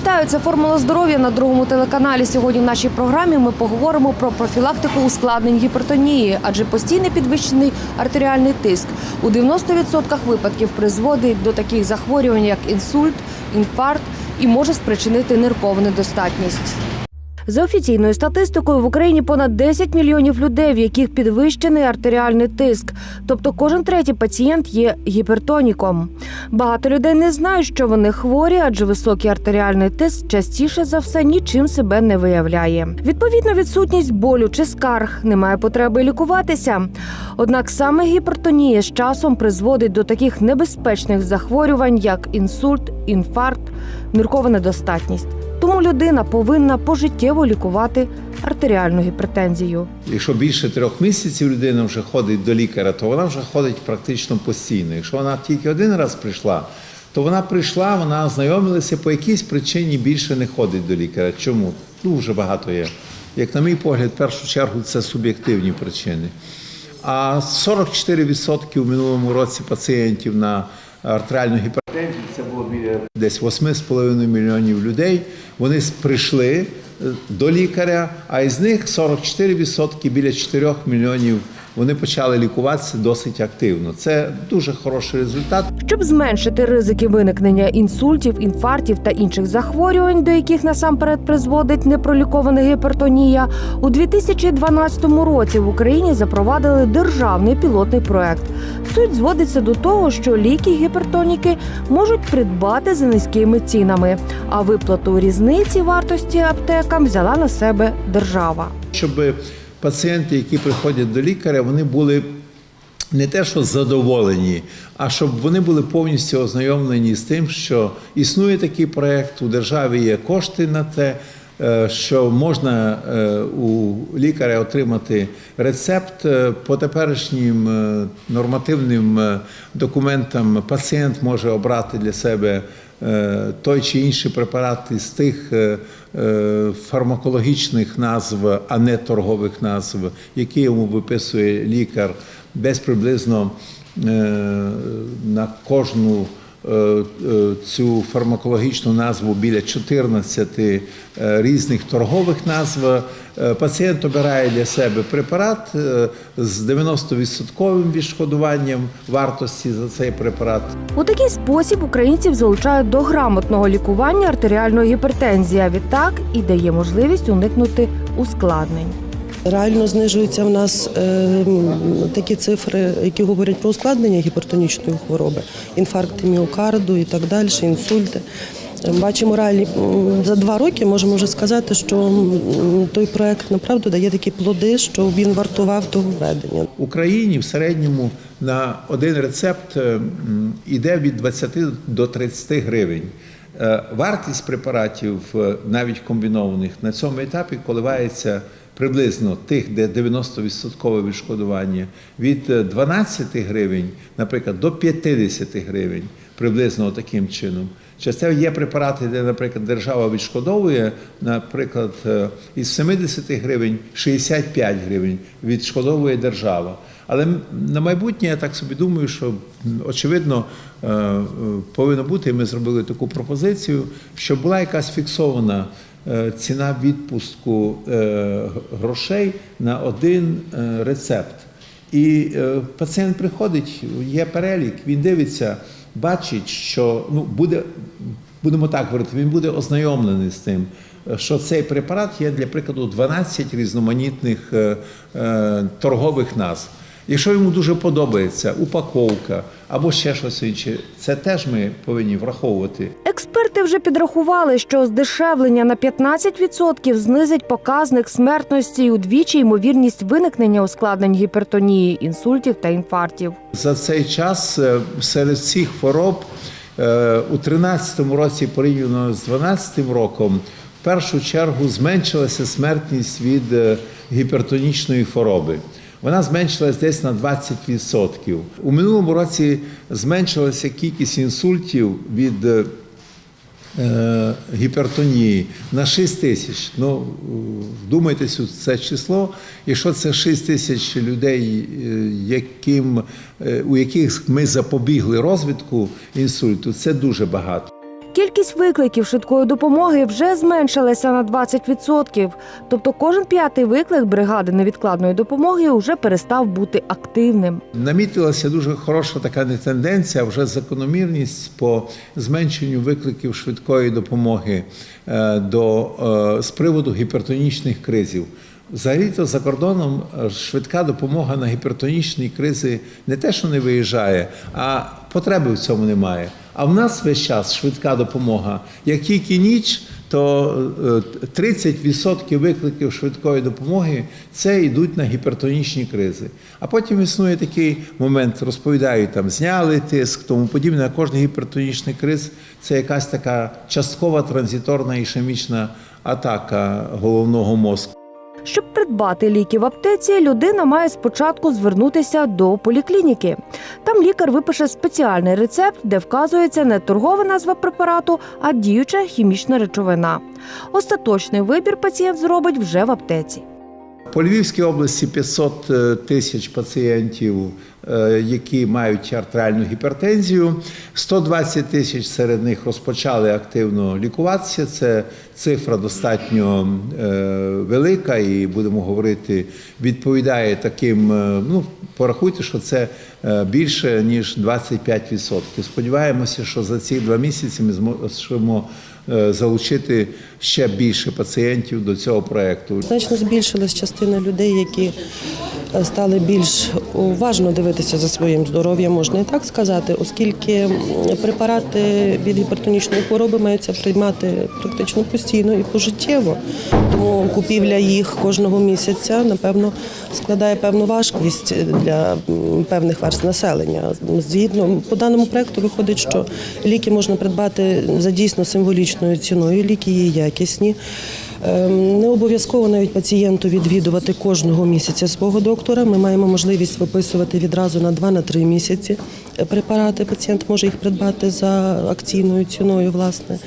Вітаю, це формула здоров'я на другому телеканалі. Сьогодні в нашій програмі ми поговоримо про профілактику ускладнень гіпертонії, адже постійний підвищений артеріальний тиск у 90% випадків призводить до таких захворювань, як інсульт, інфаркт і може спричинити ниркову недостатність. За офіційною статистикою в Україні понад 10 мільйонів людей, в яких підвищений артеріальний тиск. Тобто кожен третій пацієнт є гіпертоніком. Багато людей не знають, що вони хворі, адже високий артеріальний тиск частіше за все нічим себе не виявляє. Відповідно, відсутність болю чи скарг немає потреби лікуватися. Однак саме гіпертонія з часом призводить до таких небезпечних захворювань, як інсульт, інфаркт, ниркова недостатність. Тому людина повинна пожиттєво лікувати артеріальну гіпертензію. Якщо більше трьох місяців людина вже ходить до лікаря, то вона вже ходить практично постійно. Якщо вона тільки один раз прийшла, то вона прийшла, вона ознайомилася по якійсь причині більше не ходить до лікаря. Чому? Дуже багато є. Як на мій погляд, в першу чергу це суб'єктивні причини. А 44% в минулому році пацієнтів на артеріальну гіпертензію, десь 8,5 мільйонів людей. Вони прийшли до лікаря, а із них 44% біля 4 мільйонів вони почали лікуватися досить активно. Це дуже хороший результат. Щоб зменшити ризики виникнення інсультів, інфарктів та інших захворювань, до яких насамперед призводить непролікована гіпертонія, у 2012 році в Україні запровадили державний пілотний проект. Суть зводиться до того, що ліки гіпертоніки можуть придбати за низькими цінами, а виплату різниці вартості аптекам взяла на себе держава. Щоб пацієнти, які приходять до лікаря, вони були не те, що задоволені, а щоб вони були повністю ознайомлені з тим, що існує такий проект, у державі є кошти на те. Е, Що можна е, у лікаря отримати рецепт Е, по теперішнім нормативним документам, пацієнт може обрати для себе той чи інший препарат із тих фармакологічних назв, а не торгових назв, які йому виписує лікар, десь приблизно на кожну цю фармакологічну назву біля 14 е, різних торгових назв. Е, Пацієнт обирає для себе препарат е, з 90% відшкодуванням вартості за цей препарат. У такий спосіб українців залучають до грамотного лікування артеріальної гіпертензії. Відтак і дає можливість уникнути ускладнень. Реально знижуються в нас е, такі цифри, які говорять про ускладнення гіпертонічної хвороби, інфаркти міокарду і так далі, інсульти. Е, Бачимо реальні за два роки можемо вже сказати, що той проект направду дає такі плоди, що він вартував того введення. В Україні в середньому на один рецепт е, м, іде від 20 до 30 гривень. Е, Вартість препаратів, е, навіть комбінованих, на цьому етапі коливається приблизно тих, де 90% відшкодування, від е, 12 гривень, наприклад, до 50 гривень, приблизно таким чином. Чи це є препарати, де, наприклад, держава відшкодовує, наприклад, е, із 70 гривень 65 гривень відшкодовує держава. Але на майбутнє я так собі думаю, що очевидно е, е, повинно бути, і ми зробили таку пропозицію, щоб була якась фіксована е, ціна відпуску е, грошей на один е, рецепт. І е, пацієнт приходить, є перелік, він дивиться, бачить, що ну, буде, будемо так говорити, він буде ознайомлений з тим, е, що цей препарат є, для прикладу, 12 різноманітних е, е, торгових назв. Якщо йому дуже подобається упаковка або ще щось інше, це теж ми повинні враховувати. Експерти вже підрахували, що здешевлення на 15% знизить показник смертності і удвічі ймовірність виникнення ускладнень гіпертонії, інсультів та інфарктів. За цей час е, серед всіх хвороб е, у 2013 році порівняно з 2012 роком в першу чергу зменшилася смертність від е, гіпертонічної хвороби. Вона зменшилась десь на 20%. У минулому році зменшилася кількість інсультів від е, гіпертонії на 6 тисяч. Ну, вдумайтесь у це число. Якщо це 6 тисяч людей, е, яким, е, у яких ми запобігли розвитку інсульту, це дуже багато. Кількість викликів швидкої допомоги вже зменшилася на 20%. Тобто кожен п'ятий виклик бригади невідкладної допомоги вже перестав бути активним. Намітилася дуже хороша така не тенденція, вже закономірність по зменшенню викликів швидкої допомоги е, до, е, з приводу гіпертонічних кризів. Взагалі-то за кордоном е, швидка допомога на гіпертонічні кризи не те, що не виїжджає, а потреби в цьому немає. А в нас весь час швидка допомога. Як тільки ніч, то е, 30% викликів швидкої допомоги це йдуть на гіпертонічні кризи. А потім існує такий момент, розповідають, там зняли тиск, тому подібне. А кожний гіпертонічний криз це якась така часткова транзиторна ішемічна атака головного мозку. Щоб придбати ліки в аптеці, людина має спочатку звернутися до поліклініки. Там лікар випише спеціальний рецепт, де вказується не торгова назва препарату, а діюча хімічна речовина. Остаточний вибір пацієнт зробить вже в аптеці. По Львівській області 500 е, тисяч пацієнтів, е, які мають артеріальну гіпертензію. 120 тисяч серед них розпочали активно лікуватися. Це цифра достатньо е, велика, і будемо говорити, відповідає таким. Ну, порахуйте, що це більше ніж 25%. Сподіваємося, що за ці два місяці ми зможемо залучити ще більше пацієнтів до цього проекту. Значно збільшилась частина людей, які е, стали більш уважно дивитися за своїм здоров'ям, можна і так сказати, оскільки препарати від гіпертонічної хвороби маються приймати практично постійно і пожиттєво. Тому купівля їх кожного місяця, напевно, складає певну важкість для певних верст населення. Згідно по даному проекту виходить, що ліки можна придбати за дійсно символічною ціною. Ліки є якісні. Ем, Не обов'язково навіть пацієнту відвідувати кожного місяця свого доктора. Ми маємо можливість виписувати відразу на 2-3 місяці препарати. Пацієнт може їх придбати за акційною ціною, власне.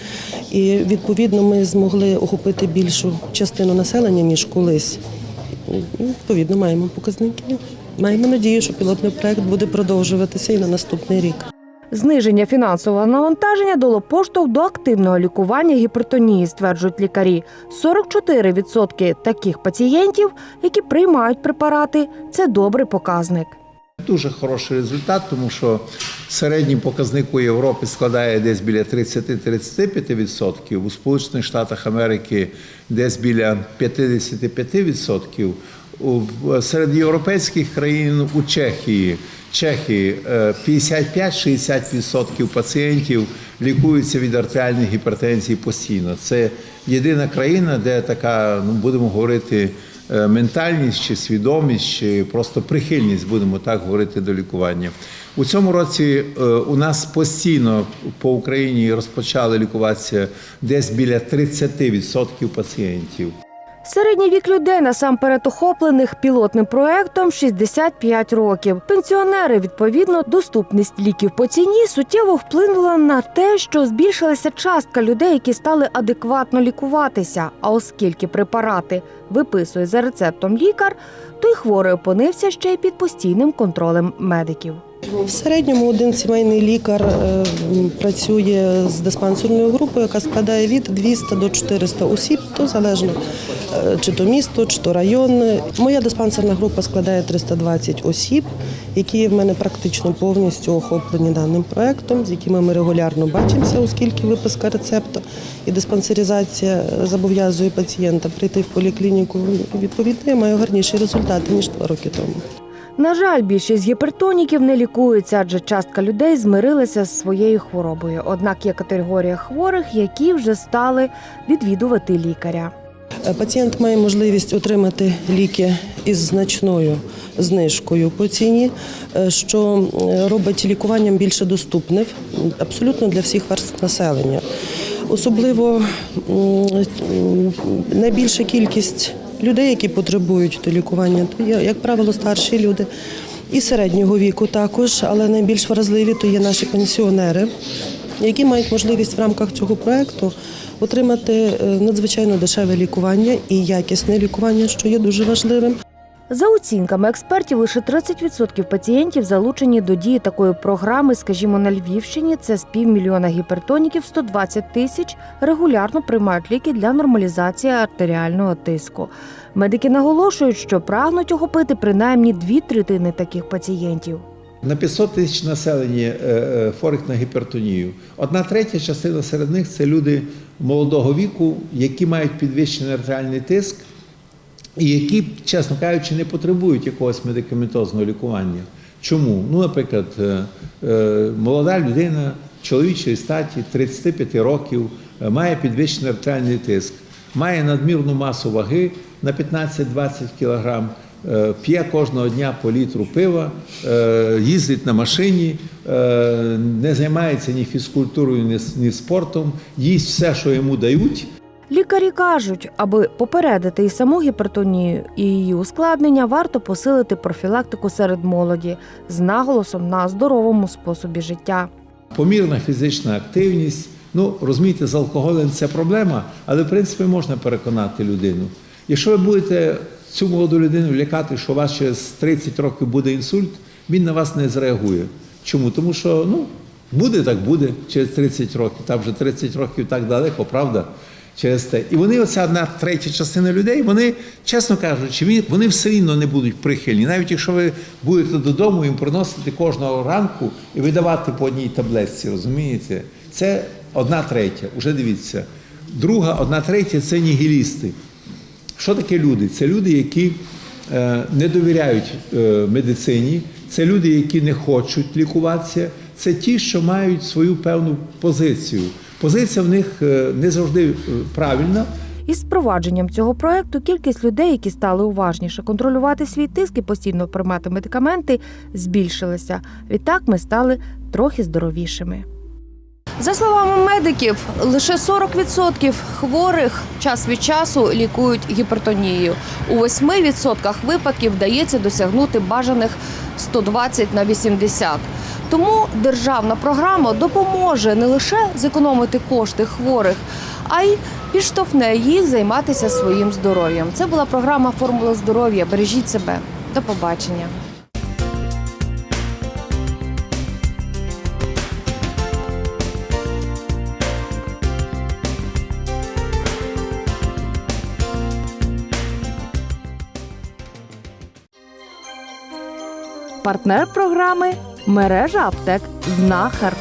І відповідно ми змогли охопити більшу частину населення ніж колись. І, Відповідно, маємо показники. Маємо надію, що пілотний проект буде продовжуватися і на наступний рік. Зниження фінансового навантаження дало поштовх до активного лікування гіпертонії, стверджують лікарі. 44% таких пацієнтів, які приймають препарати, це добрий показник. Дуже хороший результат, тому що середній показник у Європі складає десь біля 30-35%, у Сполучених Штатах Америки десь біля 55%. У- в- Серед європейських країн у Чехії, Чехії е, 55-60% пацієнтів лікуються від артеріальної гіпертензії постійно. Це єдина країна, де така, ну будемо говорити, е, ментальність чи свідомість, чи просто прихильність, будемо так говорити, до лікування. У цьому році е, у нас постійно по Україні розпочали лікуватися десь біля 30% пацієнтів. Середній вік людей насамперед охоплених пілотним проектом 65 років. Пенсіонери, відповідно, доступність ліків по ціні суттєво вплинула на те, що збільшилася частка людей, які стали адекватно лікуватися. А оскільки препарати виписує за рецептом лікар, то й хворий опинився ще й під постійним контролем медиків. В середньому один сімейний лікар е, працює з диспансерною групою, яка складає від 200 до 400 осіб, то залежно е, чи то місто, чи то район. Моя диспансерна група складає 320 осіб, які в мене практично повністю охоплені даним проектом, з якими ми регулярно бачимося, оскільки виписка рецепта і диспансеризація зобов'язує пацієнта прийти в поліклініку. Відповідно, я маю гарніші результати ніж два роки тому. На жаль, більшість гіпертоніків не лікуються, адже частка людей змирилася з своєю хворобою. Однак є категорія хворих, які вже стали відвідувати лікаря. Пацієнт має можливість отримати ліки із значною знижкою по ціні, е, що е, робить лікуванням більше доступним абсолютно для всіх верств населення. Особливо найбільша кількість людей, які потребують лікування, то є, як правило, старші люди і середнього віку також, але найбільш вразливі то є наші пенсіонери які мають можливість в рамках цього проекту отримати е, надзвичайно дешеве лікування і якісне лікування, що є дуже важливим. За оцінками експертів, лише 30% пацієнтів залучені до дії такої програми, скажімо, на Львівщині. Це з півмільйона гіпертоніків, 120 тисяч регулярно приймають ліки для нормалізації артеріального тиску. Медики наголошують, що прагнуть охопити принаймні дві третини таких пацієнтів. На 500 тисяч населення е, е, хворих на гіпертонію. Одна третя частина серед них це люди молодого віку, які мають підвищений артеріальний тиск і які, чесно кажучи, не потребують якогось медикаментозного лікування. Чому? Ну, наприклад, е, е, молода людина чоловічої статі 35 років е, має підвищений артеріальний тиск, має надмірну масу ваги на 15-20 кг, п'є кожного дня по літру пива, їздить на машині, не займається ні фізкультурою, ні спортом, їсть все, що йому дають. Лікарі кажуть, аби попередити і саму гіпертонію, і її ускладнення, варто посилити профілактику серед молоді з наголосом на здоровому способі життя. Помірна фізична активність. Ну, розумієте, з алкоголем це проблема, але в принципі можна переконати людину. Якщо ви будете цю молоду людину лякати, що у вас через 30 років буде інсульт, він на вас не зреагує. Чому? Тому що ну, буде так буде через 30 років. Там вже 30 років так далеко, правда? Через те. І вони, оця одна третя частина людей, вони, чесно кажучи, вони все рівно не будуть прихильні. Навіть якщо ви будете додому їм приносити кожного ранку і видавати по одній таблетці, розумієте? Це одна третя. Уже дивіться. Друга, одна третя це нігілісти. Що таке люди? Це люди, які е, не довіряють е, медицині, це люди, які не хочуть лікуватися, це ті, що мають свою певну позицію. Позиція в них е, не завжди е, правильна. Із впровадженням цього проекту кількість людей, які стали уважніше контролювати свій тиск і постійно приймати медикаменти, збільшилася. Відтак ми стали трохи здоровішими. За словами медиків, лише 40% хворих час від часу лікують гіпертонію. У 8% випадків вдається досягнути бажаних 120 на 80. Тому державна програма допоможе не лише зекономити кошти хворих, а й підштовхне їх займатися своїм здоров'ям. Це була програма Формула здоров'я. Бережіть себе. До побачення. Партнер програми мережа аптек Знахар.